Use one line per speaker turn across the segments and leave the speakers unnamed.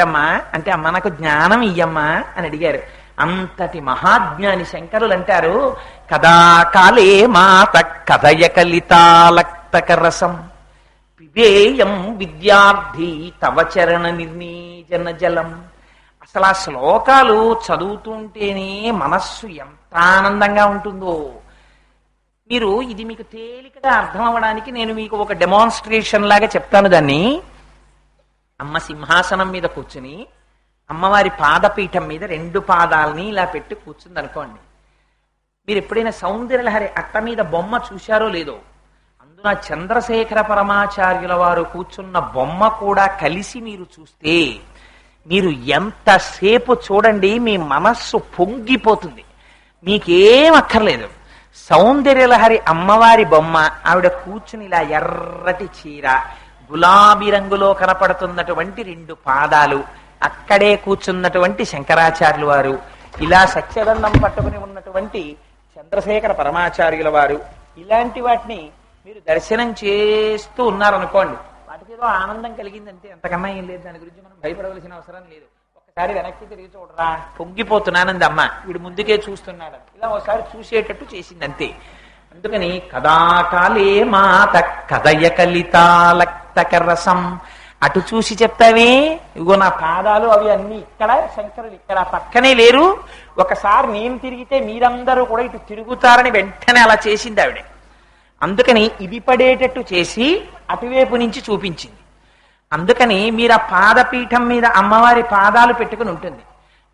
అమ్మా అంటే అమ్మ నాకు జ్ఞానం ఇయ్యమ్మా అని అడిగారు. అంతటి మహాజ్ఞాని శంకరులు అంటారు కదా కాలే మాత కథయ కలితాలక్తక రసం పిబేయం విద్యార్థి తవ చరణ నిర్నీజన జలం. అసలు ఆ శ్లోకాలు చదువుతుంటేనే మనస్సు ఎంత ఆనందంగా ఉంటుందో. మీరు ఇది మీకు తేలికగా అర్థం అవ్వడానికి నేను మీకు ఒక డెమాన్స్ట్రేషన్ లాగా చెప్తాను దాన్ని. అమ్మ సింహాసనం మీద కూర్చుని అమ్మవారి పాదపీఠం మీద రెండు పాదాలని ఇలా పెట్టి కూర్చుంది అనుకోండి మీరు ఎప్పుడైనా సౌందర్యలహరి అట్ట మీద బొమ్మ చూశారో లేదో అందున చంద్రశేఖర పరమాచార్యుల వారు కూర్చున్న బొమ్మ కూడా కలిసి మీరు చూస్తే మీరు ఎంతసేపు చూడండి మీ మనస్సు పొంగిపోతుంది. మీకేం అక్కర్లేదు. సౌందర్యలహరి అమ్మవారి బొమ్మ ఆవిడ కూర్చుని ఇలా ఎర్రటి చీర గులాబీ రంగులో కనపడుతున్నటువంటి రెండు పాదాలు అక్కడే కూర్చున్నటువంటి శంకరాచార్యుల వారు ఇలా సత్యదండం పట్టుకుని ఉన్నటువంటి చంద్రశేఖర పరమాచార్యుల వారు ఇలాంటి వాటిని మీరు దర్శనం చేస్తూ ఉన్నారనుకోండి వాటికి ఏదో ఆనందం కలిగిందంటే ఎంతకన్నా ఏం లేదు. దాని గురించి మనం భయపడవలసిన అవసరం లేదు. ఒకసారి వెనక్కి తిరిగి చూడరా పొంగిపోతున్నానంది అమ్మ. వీడు ముందుకే చూస్తున్నాడు. ఇలా ఒకసారి చూసేటట్టు చేసింది అంతే. అందుకని కదాకాలే మాత కదయ కలితాల రసం అటు చూసి చెప్తావే ఇగో నా పాదాలు అవి అన్ని ఇక్కడ శంకరులు ఇక్కడ పక్కనే లేరు. ఒకసారి నేను తిరిగితే మీరందరూ కూడా ఇటు తిరుగుతారని వెంటనే అలా చేసింది ఆవిడ. అందుకని ఇది పడేటట్టు చేసి అటువైపు నుంచి చూపించింది. అందుకని మీరు ఆ పాదపీఠం మీద అమ్మవారి పాదాలు పెట్టుకుని ఉంటుంది.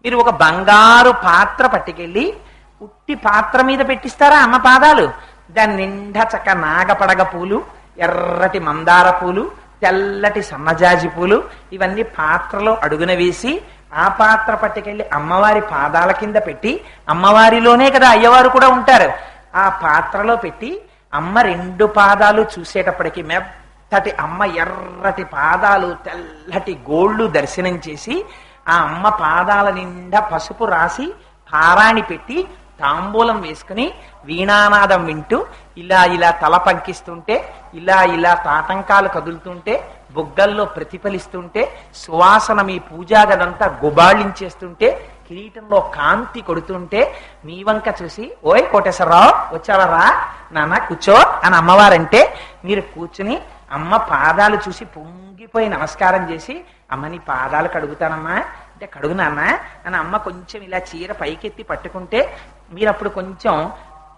మీరు ఒక బంగారు పాత్ర పట్టుకెళ్ళి ఉట్టి పాత్ర మీద పెట్టిస్తారా అమ్మ పాదాలు? దాని నిండా చక్క నాగపడగ పూలు ఎర్రటి మందార పూలు తెల్లటి సన్నజాజి పూలు ఇవన్నీ పాత్రలో అడుగున వేసి ఆ పాత్ర పట్టుకెళ్ళి అమ్మవారి పాదాల కింద పెట్టి అమ్మవారిలోనే కదా అయ్యవారు కూడా ఉంటారు. ఆ పాత్రలో పెట్టి అమ్మ రెండు పాదాలు చూసేటప్పటికి మెత్తటి అమ్మ ఎర్రటి పాదాలు తెల్లటి గోళ్ళు దర్శనం చేసి ఆ అమ్మ పాదాల నిండా పసుపు రాసి పారాణి పెట్టి తాంబూలం వేసుకుని వీణానాదం వింటూ ఇలా ఇలా తల పంకిస్తుంటే ఇలా ఇలా తాటంకాలు కదులుతుంటే బుగ్గల్లో ప్రతిఫలిస్తుంటే సువాసన మీ పూజాగదంతా గుబాళించేస్తుంటే కిరీటంలో కాంతి కొడుతుంటే మీ వంక చూసి ఓయ్ కోటేశ్వరరావు వచ్చావరా నాన్న కూర్చో అని అమ్మవారంటే మీరు కూర్చుని అమ్మ పాదాలు చూసి పొంగిపోయి నమస్కారం చేసి అమ్మని పాదాలు కడుగుతానమ్మా అంటే కడుగునాన్నా అని అమ్మ కొంచెం ఇలా చీర పైకెత్తి పట్టుకుంటే మీరు అప్పుడు కొంచెం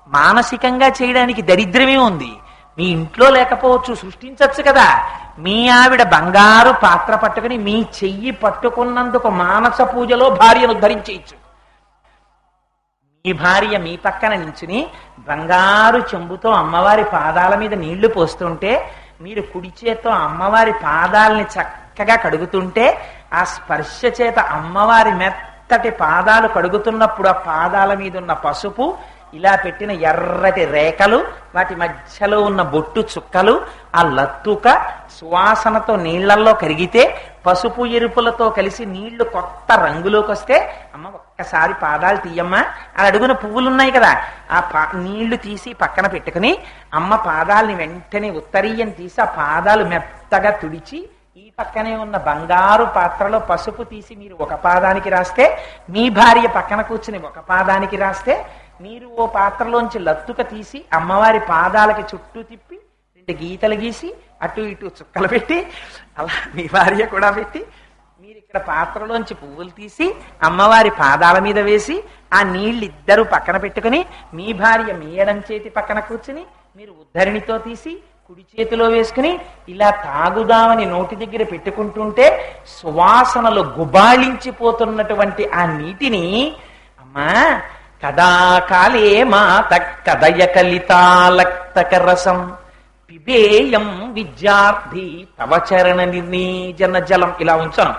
మానసికంగా చేయడానికి దరిద్రమే ఉంది. మీ ఇంట్లో లేకపోవచ్చు సృష్టించవచ్చు కదా. మీ ఆవిడ బంగారు పాత్ర పట్టుకుని మీ చెయ్యి పట్టుకున్నందుకు మానస పూజలో భార్యను ధరించేయచ్చు. మీ భార్య మీ పక్కన నించుని బంగారు చెంబుతో అమ్మవారి పాదాల మీద నీళ్ళు పోస్తుంటే మీరు కుడి చేత్తో అమ్మవారి పాదాలని చక్కగా కడుగుతుంటే ఆ స్పర్శ చేత అమ్మవారి మెత్తటి పాదాలు కడుగుతున్నప్పుడు ఆ పాదాల మీద ఉన్న పసుపు ఇలా పెట్టిన ఎర్రటి రేఖలు వాటి మధ్యలో ఉన్న బొట్టు చుక్కలు ఆ లత్తుక సువాసనతో నీళ్ళల్లో కరిగితే పసుపు ఎరుపులతో కలిసి నీళ్ళు కొత్త రంగులోకి వస్తే అమ్మ ఒక్కసారి పాదాలు తీయమ్మా అని అడుగున పువ్వులు ఉన్నాయి కదా ఆ పా నీళ్ళు తీసి పక్కన పెట్టుకుని అమ్మ పాదాలని వెంటనే ఉత్తరీయం తీసి ఆ పాదాలు మెత్తగా తుడిచి ఈ పక్కనే ఉన్న బంగారు పాత్రలో పసుపు తీసి మీరు ఒక పాదానికి రాస్తే మీ భార్య పక్కన కూర్చుని ఒక పాదానికి రాస్తే మీరు ఓ పాత్రలోంచి లత్తుక తీసి అమ్మవారి పాదాలకి చుట్టూ తిప్పి రెండు గీతలు గీసి అటు ఇటు చుక్కలు పెట్టి అలా మీ భార్య కూడా పెట్టి మీరు ఇక్కడ పాత్రలోంచి పువ్వులు తీసి అమ్మవారి పాదాల మీద వేసి ఆ నీళ్ళు ఇద్దరు పక్కన పెట్టుకుని మీ భార్య మీ ఎడం చేతి పక్కన కూర్చుని మీరు ఉద్ధరిణితో తీసి కుడి చేతిలో వేసుకుని ఇలా తాగుదామని నోటి దగ్గర పెట్టుకుంటుంటే సువాసనలు గుబాళించిపోతున్నటువంటి ఆ నీటిని అమ్మా కదాకాలే మాత కదయ కలితాలక్తకరసం. పిబేయం విద్యార్థి తవ చరణ జలం. ఇలా ఉంచాను.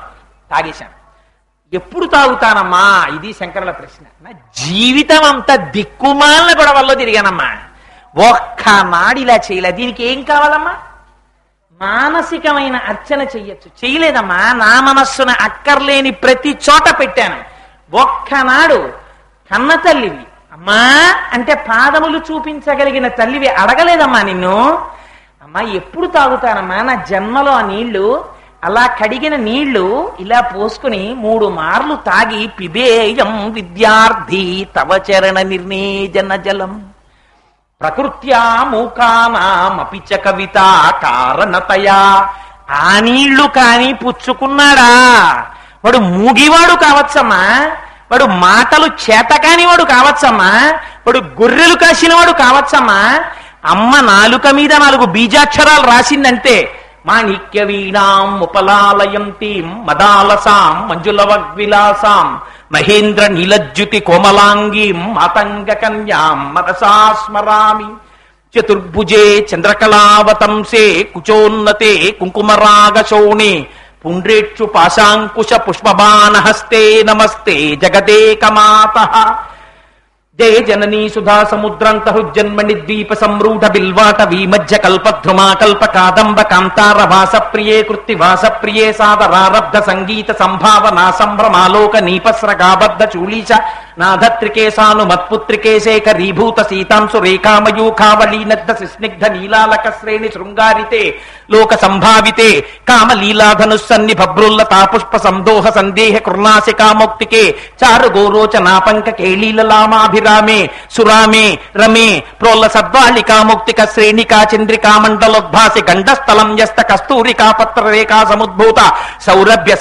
తాగేశాను. ఎప్పుడు తాగుతానమ్మా? ఇది శంకరుల ప్రశ్న. నా జీవితం అంతా దిక్కుమాలిన గొడవల్లో తిరిగానమ్మా. ఒక్క నాడిలా ఇలా చేయలే. దీనికి ఏం కావాలమ్మా? మానసికమైన అర్చన చెయ్యొచ్చు. చేయలేదమ్మా. నా మనస్సున అక్కర్లేని ప్రతి చోట పెట్టాను. ఒక్కనాడు కన్న తల్లివి. అమ్మా అంటే పాదములు చూపించగలిగిన తల్లివి అడగలేదమ్మా నిన్ను. అమ్మా ఎప్పుడు తాగుతానమ్మా? నా జన్మలో ఆ నీళ్ళు అలా కడిగిన నీళ్ళు ఇలా పోసుకుని మూడు మార్లు తాగి పిబేయం విద్యార్థి తవ చరణ నిర్ణేజన జలం. ప్రకృత్యా మూకానామపిచ కవిత కారణతయా. ఆ నీళ్ళు కాని పుచ్చుకున్నాడా? వాడు మూగివాడు కావచ్చమ్మా. వాడు మాటలు చేతకాని వాడు కావచ్చమ్మా. వాడు గొర్రెలు కాసినవాడు కావచ్చమ్మా. అమ్మ నాలుక మీద నాలుగు బీజాక్షరాలు రాసిందంటే మాణిక్య వీణాం ఉపలాలయంతీం మదాలసాం మంజులవగ్విలాసాం మహేంద్ర నీలజ్యుతి కోమలాంగీం మాతంగ కన్యాం మనసా స్మరామి. చతుర్భుజే చంద్రకళావతంసే కుచోన్నతే కుంకుమరాగశోణే పుండ్రేక్షు పాశాంకుశ పుష్పబాణహస్తే నమస్తే జగదేకమాత. జయ జననీ సుధా సముద్రాంత జన్మణి ద్వీప సంరూఢ బిల్వాట వీమధ్య కల్పద్రుమా కల్ప కాదంబ కాంతార వాస ప్రియే కృత్తి వాస ప్రియే సాదరారబ్ధ సంగీత సంభావనా సంభ్రమాలోక నీపస్రగాబద్ధ చూలీచ నాధత్రికేశాను మత్పుత్రికే శేఖరీభూత సీతాంశు రేఖామయూఖావలీనద్ద స్నిగ్ధ నీలాలక శ్రేణి శృంగారితే లోక సంభావితే కామలీలాధనుస్సన్ని భబ్రుల్ల తాపుష్ప సందోహ సందేహ కృణాసికామౌక్తికే చారు గోరోచనాపంక కేళీలలామాభిరామే సురామే రమే ప్రోల్ల సద్వాళికాముక్తిక శ్రేణికా చంద్రికా మండలోద్భాసి గండస్థలం యస్త కస్తూరికా పత్ర రేఖా సముద్భూత సౌరభ్య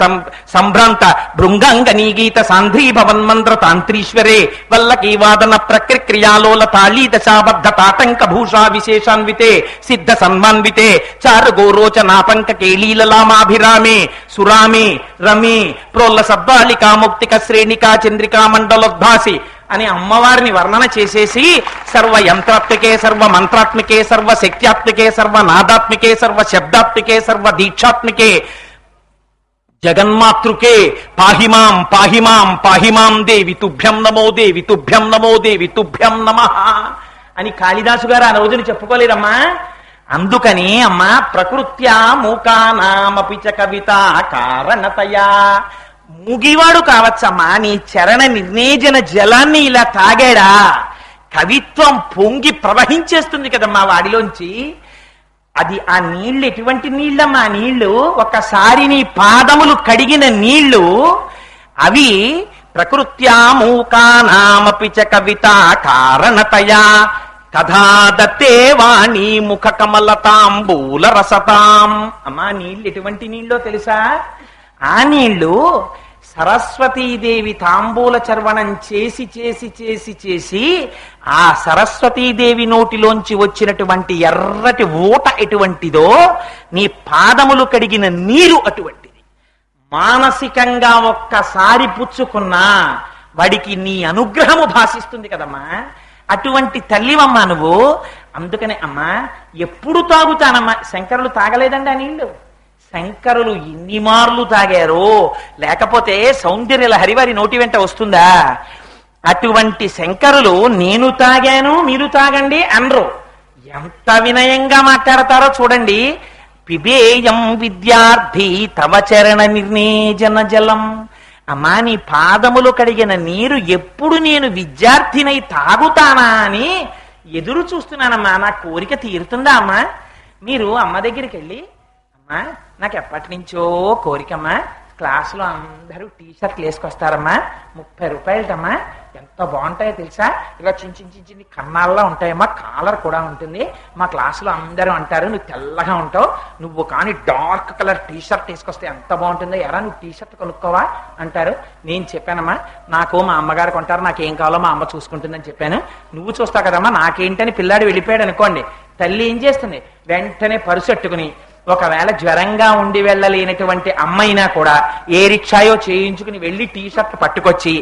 సంభ్రాంత భృంగాంగనీ గీత సాంధ్రీ ఈశ్వరే తాంత్రీశ్వరే వల్లకీవాదన ప్రక్రియాలోల తాళీ దశాబద్ధ తాటంక భూషా విశేషాన్వితే సిద్ధ సన్మాన్వితే చారు గోరోచనాపంక కేళీలలామాభిరామే సురామే రమే ప్రోల్ల సబ్బాలికా ముక్తిక శ్రేణికా చంద్రికా మండలోద్భాసి అని అమ్మవారిని వర్ణన చేసేసి సర్వ యంత్రాత్మికే సర్వ మంత్రాత్మికే సర్వ శక్త్యాత్మికే సర్వ నాదాత్మికే సర్వ శబ్దాత్మికే సర్వ దీక్షాత్మికే జగన్మాతృకే పాహిమాం పాహిమాం పాహిమాం దేవి తుభ్యం నమో దేవి తుభ్యం నమో దేవి తుభ్యం నమ అని కాళిదాసు గారు ఆ రోజున చెప్పుకోలేదమ్మా. అందుకని అమ్మా ప్రకృత్యా మూకానామపిచ కవిత కారణతయా. మూగివాడు కావచ్చమ్మా నీ చరణ నిర్ణేజన జలాన్ని ఇలా తాగాడా. కవిత్వం పొంగి ప్రవహించేస్తుంది కదమ్మా వాడిలోంచి. అది ఆ నీళ్ళు ఎటువంటి నీళ్ళమ్మా? ఆ నీళ్ళు ఒకసారి నీ పాదములు కడిగిన నీళ్ళు అవి ప్రకృత్యా మూకానామపి చ కవిత కారణతయా. కథాదత్తే వాణి ముఖ కమలతాంబూల రసతాం. అమ్మా నీళ్ళు ఎటువంటి నీళ్ళో తెలుసా? ఆ నీళ్ళు సరస్వతీదేవి తాంబూల చర్వణం చేసి చేసి చేసి చేసి ఆ సరస్వతీదేవి నోటిలోంచి వచ్చినటువంటి ఎర్రటి ఊట ఎటువంటిదో నీ పాదములు కడిగిన నీరు అటువంటిది. మానసికంగా ఒక్కసారి పుచ్చుకున్నా వాడికి నీ అనుగ్రహము భాషిస్తుంది కదమ్మా. అటువంటి తల్లివమ్మా నువ్వు. అందుకనే అమ్మా ఎప్పుడు తాగుతానమ్మా. శంకరులు తాగలేదండి ఆ నీళ్ళు శంకరులు ఇన్ని మార్లు తాగారు. లేకపోతే సౌందర్య హరివారి నోటి వెంట వస్తుందా? అటువంటి శంకరులు నేను తాగాను మీరు తాగండి అనరు. ఎంత వినయంగా మాట్లాడతారో చూడండి. పిబేయం విద్యార్థి తవ చరణ నిర్ణేజన జలం. అమ్మా నీ పాదములు కడిగిన నీరు ఎప్పుడు నేను విద్యార్థినై తాగుతానా అని ఎదురు చూస్తున్నానమ్మా. నా కోరిక తీరుతుందా అమ్మా? మీరు అమ్మ దగ్గరికి వెళ్ళి అమ్మా నాకు ఎప్పటి నుంచో కోరికమ్మా. క్లాసులో అందరూ టీ షర్ట్లు వేసుకొస్తారమ్మా. ముప్పై రూపాయలటమ్మా. ఎంత బాగుంటాయో తెలుసా? ఇలా చిన్న చిన్న చిన్న చిన్న కన్నాల్లో ఉంటాయమ్మా. కాలర్ కూడా ఉంటుంది. మా క్లాసులో అందరూ అంటారు నువ్వు తెల్లగా ఉంటావు. నువ్వు కానీ డార్క్ కలర్ టీ షర్ట్ వేసుకొస్తే ఎంత బాగుంటుందో? ఎరా నువ్వు టీ షర్ట్ కొనుక్కోవా? అంటారు. నేను చెప్పానమ్మా నాకు మా అమ్మగారు కొంటారు. నాకు ఏం కావాలో మా అమ్మ చూసుకుంటుందని చెప్పాను. నువ్వు చూస్తావు కదమ్మా నాకేంటని పిల్లాడు వెళ్ళిపోయాడు అనుకోండి. తల్లి ఏం చేస్తుంది? వెంటనే పరుసెట్టుకుని ఒకవేళ జ్వరంగా ఉండి వెళ్ళలేనటువంటి అమ్మైనా కూడా ఏ రిక్షాయో చేయించుకుని వెళ్ళి టీ షర్ట్ పట్టుకొచ్చి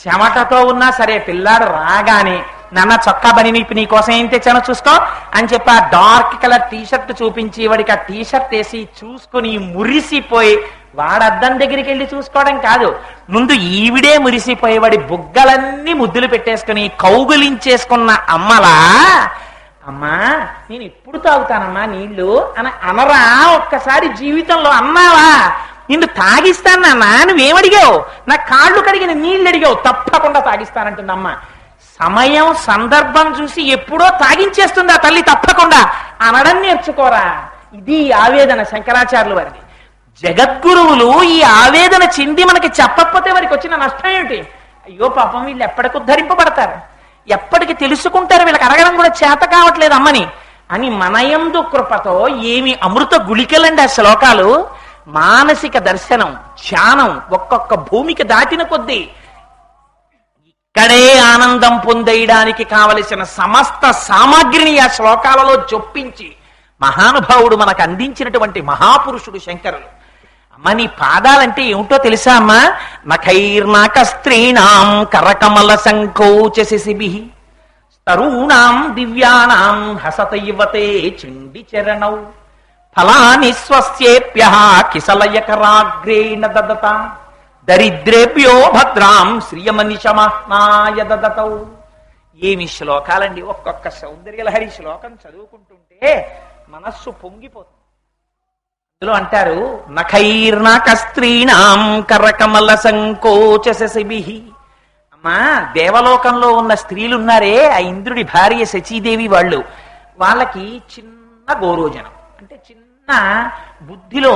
చెమటతో ఉన్నా సరే పిల్లాడు రాగానే నాన్న చొక్కా బని నీపు నీ కోసం ఏం తెచ్చానో చూసుకో అని చెప్పి ఆ డార్క్ కలర్ టీ షర్ట్ చూపించి వాడికి ఆ టీ షర్ట్ వేసి చూసుకుని మురిసిపోయి వాడద్దం దగ్గరికి వెళ్ళి చూసుకోవడం కాదు. ముందు ఈవిడే మురిసిపోయి వాడి బుగ్గలన్నీ ముద్దులు పెట్టేసుకుని కౌగులించేసుకున్న అమ్మలా అమ్మా నేను ఎప్పుడు తాగుతానమ్మా నీళ్ళు అని అనరా ఒక్కసారి జీవితంలో అన్నావా? నిన్ను తాగిస్తాను నాన్న నువ్వేమడిగావు? నా కాళ్ళు కడిగిన నీళ్ళు అడిగావు తప్పకుండా తాగిస్తానంటుందమ్మ. సమయం సందర్భం చూసి ఎప్పుడో తాగించేస్తుంది ఆ తల్లి తప్పకుండా. అనడం నేర్చుకోరా. ఇది ఆవేదన శంకరాచార్యులు వారిది. జగద్గురువులు ఈ ఆవేదన చెంది మనకి చెప్పకపోతే వారికి వచ్చిన నష్టం ఏమిటి? అయ్యో పాపం వీళ్ళు ఎప్పటికి ఉద్ధరింపబడతారు ఎప్పటికి తెలుసుకుంటారు వీళ్ళకి అడగడం కూడా చేత కావట్లేదు అమ్మని. అని మనయందు కృపతో ఏమి అమృత గుళికలండి ఆ శ్లోకాలు? మానసిక దర్శనం ధ్యానం ఒక్కొక్క భూమికి దాటిన కొద్దీ ఇక్కడే ఆనందం పొందేయడానికి కావలసిన సమస్త సామాగ్రిని ఆ శ్లోకాలలో చొప్పించి మహానుభావుడు మనకు అందించినటువంటి మహాపురుషుడు శంకరులు. అమ్మ నీ పాదాలంటే ఏమిటో తెలుసా అమ్మా? నఖైర్నాక స్త్రీణాం కరకమల సంకోచ శిశిభి తరుణాం దివ్యానాం హసతయువతే చండి చరణౌ ఫలాని స్వస్యేప్య కిసలయకరాగ్రేణ దదత. దరిద్రేభ్యో భద్రాం శ్రియమనిషమహ్నాయ దదతౌ. ఏమి శ్లోకాలండి? ఒక్కొక్క సౌందర్యలహరి శ్లోకం చదువుకుంటుంటే మనస్సు పొంగిపోతుంది. ఇందులో అంటారు నఖైర్నాక స్త్రీణాం కరకమల సంకోచ శశిభి అమ్మా దేవలోకంలో ఉన్న స్త్రీలున్నారే ఆ ఇంద్రుడి భార్య శచీదేవి వాళ్ళు. వాళ్ళకి చిన్న గోరోజనం. అంటే చిన్న బుద్ధిలో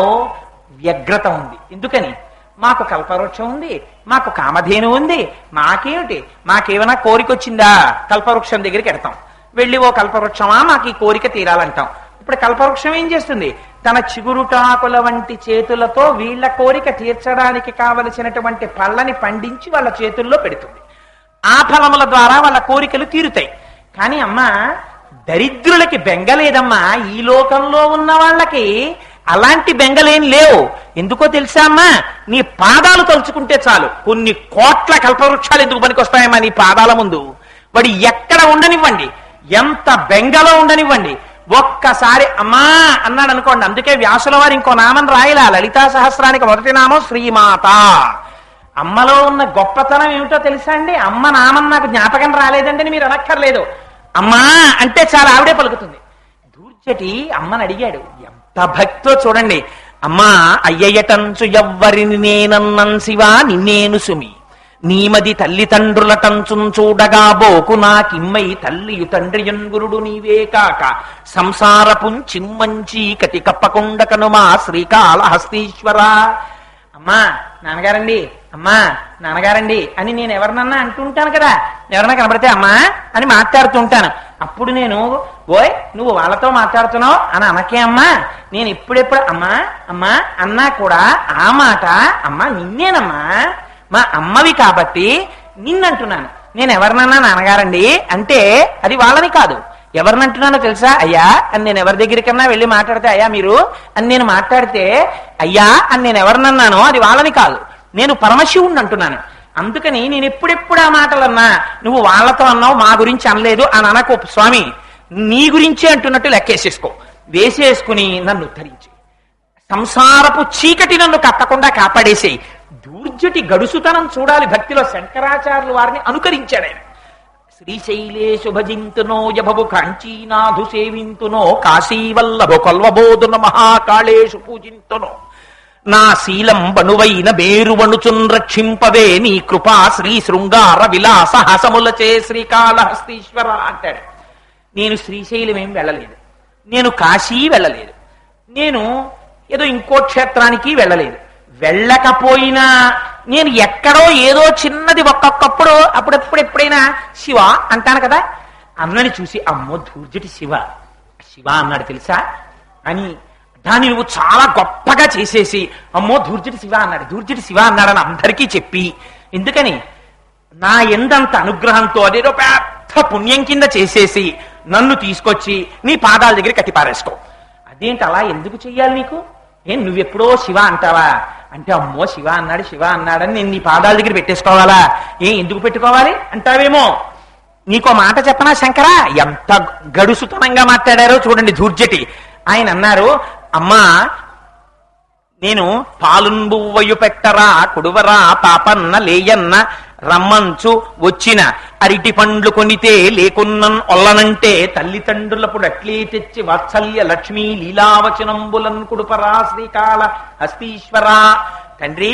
వ్యగ్రత ఉంది. ఎందుకని? మాకు కల్పవృక్షం ఉంది మాకు కామధేను ఉంది మాకేమిటి? మాకేమైనా కోరిక వచ్చిందా? కల్పవృక్షం దగ్గరికి ఎడతాం వెళ్ళి ఓ కల్పవృక్షమా? మాకు ఈ కోరిక తీరాలంటాం. ఇప్పుడు కల్పవృక్షం ఏం చేస్తుంది? తన చిగురుటాకుల వంటి చేతులతో వీళ్ళ కోరిక తీర్చడానికి కావలసినటువంటి పళ్ళని పండించి వాళ్ళ చేతుల్లో పెడుతుంది. ఆ ఫలముల ద్వారా వాళ్ళ కోరికలు తీరుతాయి. కానీ అమ్మా దరిద్రులకి బెంగలేదమ్మా ఈ లోకంలో ఉన్న వాళ్ళకి అలాంటి బెంగలేం లేవు. ఎందుకో తెలుసా అమ్మా? నీ పాదాలు తలుచుకుంటే చాలు. కొన్ని కోట్ల కల్పవృక్షాలు ఎందుకు పనికొస్తాయమ్మా నీ పాదాల ముందు? వాడు ఎక్కడ ఉండనివ్వండి. ఎంత బెంగలో ఉండనివ్వండి. ఒక్కసారి అమ్మా అన్నాడు అనుకోండి. అందుకే వ్యాసుల వారు ఇంకో నామం రాయలా. లలితా సహస్రానికి మొదటి నామం శ్రీమాత. అమ్మలో ఉన్న గొప్పతనం ఏమిటో తెలుసా అండి? అమ్మ నామం నాకు జ్ఞాపకం రాలేదండి మీరు అనక్కర్లేదు. అమ్మా అంటే చాలా ఆవిడే పలుకుతుంది. దూర్చటి అమ్మని అడిగాడు. ఎంత భక్తో చూడండి. అమ్మా అయ్యయ్యటంచు ఎవ్వరిని నేనన్నన్ శివా నిన్నేను సుమి. నీమది తల్లిదండ్రులటంచున్ చూడగా బోకు నాకిమ్మై తల్లియు తండ్రియన్ గురుడు నీవే కాక సంసారపుం చిమ్మంచి కటి కప్పకుండ కనుమా శ్రీకాళహస్తీశ్వర. అమ్మా నాన్నగారండి అమ్మా నాన్నగారండి అని నేను ఎవరినన్నా అంటుంటాను కదా ఎవరన్నా కనబడితే అమ్మా అని మాట్లాడుతుంటాను. అప్పుడు నేను ఓయ్ నువ్వు వాళ్ళతో మాట్లాడుతున్నావు అని అనకే అమ్మా. నేను ఇప్పుడెప్పుడు అమ్మా అమ్మా అన్నా కూడా ఆ మాట అమ్మా నిన్నేనమ్మా. మా అమ్మవి కాబట్టి నిన్నంటున్నాను. నేను ఎవరినన్నా నాన్నగారండి? అంటే అది వాళ్ళని కాదు. ఎవరినంటున్నానో తెలుసా? అయ్యా అని నేను ఎవరి దగ్గరికన్నా వెళ్ళి మాట్లాడితే అయ్యా మీరు అని నేను మాట్లాడితే అయ్యా అని నేను ఎవరినన్నానో అది వాళ్ళని కాదు. నేను పరమశివుణ్ణి అంటున్నాను. అందుకని నేను ఎప్పుడెప్పుడు ఆ మాటలు అన్నా నువ్వు వాళ్ళతో అన్నావు మా గురించి అనలేదు అని అనకో స్వామి. నీ గురించే అంటున్నట్టు లెక్కేసేసుకో. వేసేసుకుని నన్ను ఉద్ధరించి. సంసారపు చీకటి నన్ను కట్టకుండా కాపాడేసేయి. దూర్జటి గడుసుతనం చూడాలి భక్తిలో శంకరాచార్యులు వారిని అనుకరించాడు ఆయన. శ్రీశైలే శుభజింతునో యభవు కాంచీనాథు సేవింతునో కాశీవల్లభు కొల్వబోధున మహాకాళేషు పూజింతునో. నా శీలం బనువైన బేరువణుచున్ రక్షింపవే నీ కృపా శ్రీ శృంగార విలాస హసములచే శ్రీకాళహస్తీశ్వర అంటాడు. నేను శ్రీశైలం ఏం వెళ్ళలేదు. నేను కాశీ వెళ్ళలేదు. నేను ఏదో ఇంకో క్షేత్రానికి వెళ్ళలేదు. వెళ్ళకపోయినా నేను ఎక్కడో ఏదో చిన్నది ఒక్కొక్కప్పుడు అప్పుడప్పుడు ఎప్పుడైనా శివ అంటాను కదా అన్నని చూసి అమ్మో ధూర్జటి శివ. శివ అన్నాడు తెలుసా? అని దాన్ని నువ్వు చాలా గొప్పగా చేసేసి అమ్మో ధూర్జటి శివ అన్నాడు ధూర్జటి శివ అన్నాడని అందరికీ చెప్పి ఎందుకని నా ఎందంత అనుగ్రహంతో అదేదో పెద్ద పుణ్యం కింద చేసేసి నన్ను తీసుకొచ్చి నీ పాదాల దగ్గర కట్టిపారేసుకో. అదేంటి అలా ఎందుకు చెయ్యాలి నీకు? ఏం నువ్వెప్పుడో శివ అంటావా? అంటే అమ్మో శివ అన్నాడు శివ అన్నాడని నేను నీ పాదాల దగ్గర పెట్టేసుకోవాలా? ఏ ఎందుకు పెట్టుకోవాలి? అంటావేమో? నీకో మాట చెప్పనా శంకరా? ఎంత గడుసుతనంగా మాట్లాడారో చూడండి ధూర్జటి. ఆయన అన్నారు అమ్మా నేను పాలుంబువ్వయు పెట్టరా కొడువరా పాపన్న లేయన్న రమ్మంచు వచ్చిన. అరటి పండ్లు కొనితే లేకున్నన్ ఒల్లనంటే తల్లిదండ్రులప్పుడు అట్లే తెచ్చి వాత్సల్య లక్ష్మీ లీలావచనంబులన్ కుడుపరా శ్రీకాళ హస్తీశ్వరా. తండ్రి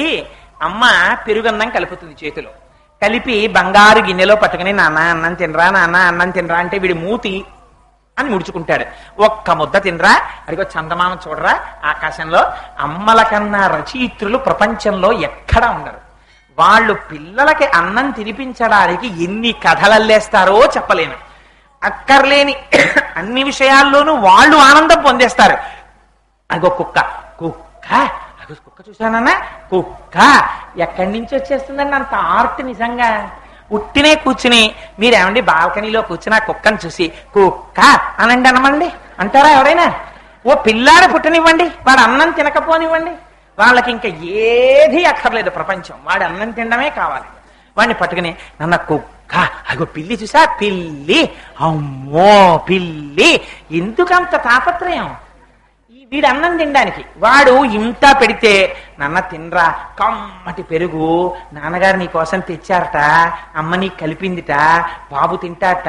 అమ్మ పెరుగన్నం కలుపుతుంది చేతిలో. కలిపి బంగారు గిన్నెలో పట్టుకుని నాన్న అన్నం తినరా నాన్న అన్నం తినరా అంటే వీడి మూతి అని ముడుచుకుంటాడు. ఒక్క ముద్ద తినరా అడిగో చందమామ చూడరా ఆకాశంలో అమ్మల కన్నా రచయిత్రులు ప్రపంచంలో ఎక్కడా ఉండరు. వాళ్ళు పిల్లలకి అన్నం తినిపించడానికి ఎన్ని కథలల్లేస్తారో చెప్పలేను. అక్కర్లేని అన్ని విషయాల్లోనూ వాళ్ళు ఆనందం పొందేస్తారు. అగో కుక్క కుక్క అగో కుక్క చూశానన్నా కుక్క ఎక్కడి నుంచి వచ్చేస్తుందండి అంత ఆర్ట్ నిజంగా? ఉట్టినే కూర్చుని మీరేమండి బాల్కనీలో కూర్చుని ఆ కుక్కను చూసి కుక్క అనండి అనమండి? అంటారా ఎవరైనా? ఓ పిల్లాడు పుట్టనివ్వండి వాడు అన్నం తినకపోనివ్వండి. వాళ్ళకి ఇంకా ఏది అక్కర్లేదు ప్రపంచం. వాడు అన్నం తినడమే కావాలి. వాడిని పట్టుకుని నన్న కుక్క అగో పిల్లి చూసా? పిల్లి. అమ్మో పిల్లి. ఎందుకంత తాపత్రయం? వీడు అన్నం తినడానికి. వాడు ఇంత పెడితే నాన్న తినరా. కమ్మటి పెరుగు. నాన్నగారు నీ కోసం తెచ్చారట. అమ్మ నీకు కలిపిందిట. బాబు తింటాట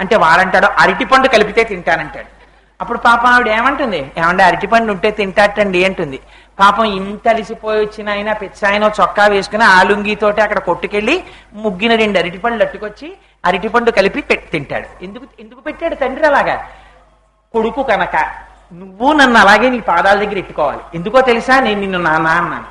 అంటే వాడంటాడు అరటిపండు కలిపితే తింటానంటాడు. అప్పుడు పాప ఆవిడ ఏమంటుంది? ఏమంటే అరటిపండు ఉంటే తింటాటండి అంటుంది. పాపం ఇంత అలిసిపోయి వచ్చిన ఆయన పిచ్చాయన చొక్కా వేసుకుని ఆలుంగితోటి అక్కడ కొట్టుకెళ్ళి ముగ్గిన రెండు అరటిపండ్లు అట్టుకొచ్చి అరటిపండు కలిపి పెట్టి తింటాడు. ఎందుకు ఎందుకు పెట్టాడు తండ్రి అలాగా? కొడుకు కనుక నువ్వు నన్ను అలాగే నీ పాదాల దగ్గర ఎట్టుకోవాలి ఎందుకో తెలుసా? నేను నిన్ను నాన్న అన్నాను.